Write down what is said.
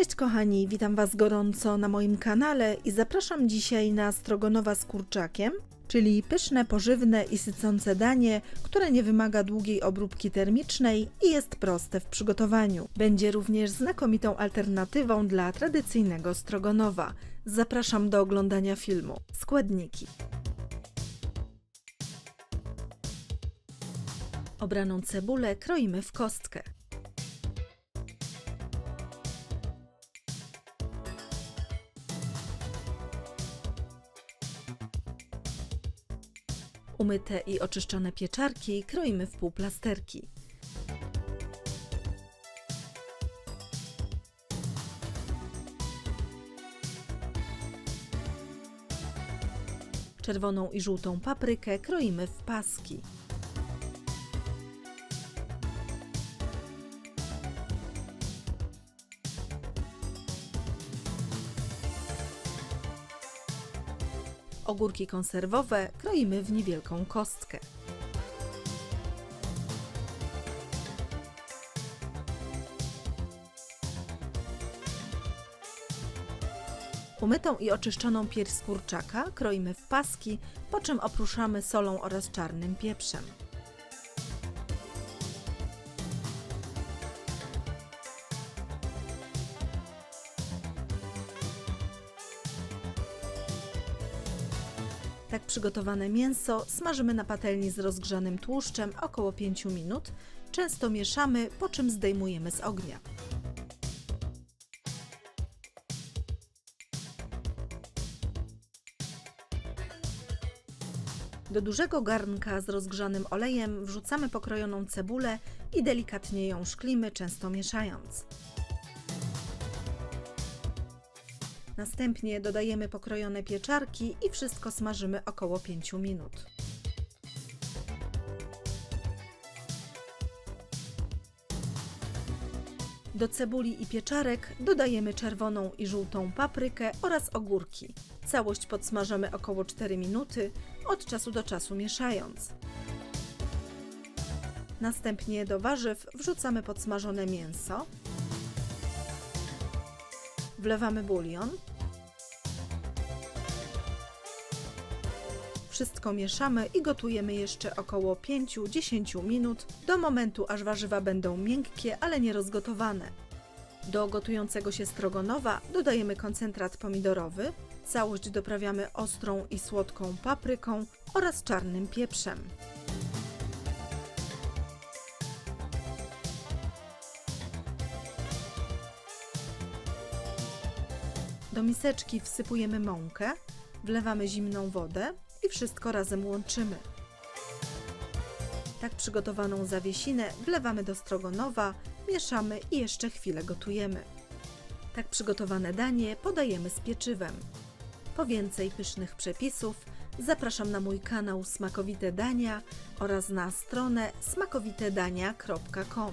Cześć kochani, witam Was gorąco na moim kanale i zapraszam dzisiaj na strogonowa z kurczakiem, czyli pyszne, pożywne i sycące danie, które nie wymaga długiej obróbki termicznej i jest proste w przygotowaniu. Będzie również znakomitą alternatywą dla tradycyjnego strogonowa. Zapraszam do oglądania filmu. Składniki. Obraną cebulę kroimy w kostkę. Umyte i oczyszczone pieczarki kroimy w półplasterki. Czerwoną i żółtą paprykę kroimy w paski. Ogórki konserwowe kroimy w niewielką kostkę. Umytą i oczyszczoną pierś z kurczaka kroimy w paski, po czym oprószamy solą oraz czarnym pieprzem. Tak przygotowane mięso smażymy na patelni z rozgrzanym tłuszczem około 5 minut. Często mieszamy, po czym zdejmujemy z ognia. Do dużego garnka z rozgrzanym olejem wrzucamy pokrojoną cebulę i delikatnie ją szklimy, często mieszając. Następnie dodajemy pokrojone pieczarki i wszystko smażymy około 5 minut. Do cebuli i pieczarek dodajemy czerwoną i żółtą paprykę oraz ogórki. Całość podsmażamy około 4 minuty, od czasu do czasu mieszając. Następnie do warzyw wrzucamy podsmażone mięso, wlewamy bulion, Wszystko mieszamy i gotujemy jeszcze około 5-10 minut do momentu, aż warzywa będą miękkie, ale nie rozgotowane. Do gotującego się strogonowa dodajemy koncentrat pomidorowy, całość doprawiamy ostrą i słodką papryką oraz czarnym pieprzem. Do miseczki wsypujemy mąkę, wlewamy zimną wodę i wszystko razem łączymy. Tak przygotowaną zawiesinę wlewamy do strogonowa, mieszamy i jeszcze chwilę gotujemy. Tak przygotowane danie podajemy z pieczywem. Po więcej pysznych przepisów zapraszam na mój kanał Smakowite Dania oraz na stronę smakowitedania.com.